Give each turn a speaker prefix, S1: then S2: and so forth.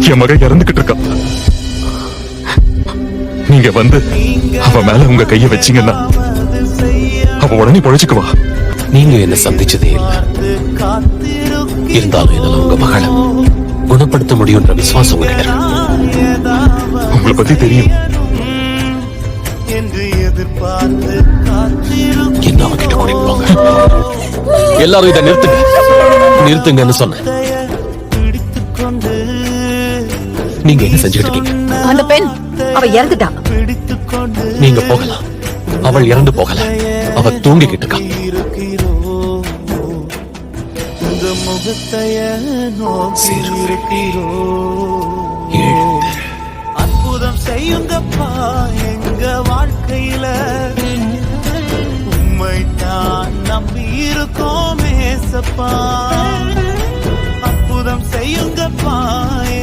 S1: என் மகன் இறந்துகிட்டு இருக்கா. நீங்க வந்து அவ மேல உங்க கைய வச்சீங்கன்னா அவ உடனே பொழைச்சுக்குவா.
S2: நீங்க என்ன சந்திச்சதே இல்ல. இருந்தாலும் என்னால உங்க மகளை குணப்படுத்த முடியும்ன்ற விசுவாசம் உங்ககிட்ட.
S1: உங்களை பத்தி தெரியும்.
S2: என்ன அவகிட்ட கூட்டிட்டு போங்க எல்லாரும் இதை நிறுத்துங்க. நிறுத்துங்கன்னு சொன்னேன். நீங்க என்ன செஞ்சுக்கிட்டு இருக்கீங்க
S3: அந்த பெண் அவ இறந்துட்டா.
S2: நீங்க போகலாம் அவள் இறந்து போகல. அவ தூங்கிக்கிட்டு இருக்கா.
S4: முகத்தைய நோக்கி. அற்புதம் செய்யுங்கப்பா எங்க வாழ்க்கையில உம்மை தான் நம்பி இருக்கோம் அற்புதம் செய்யுங்கப்பா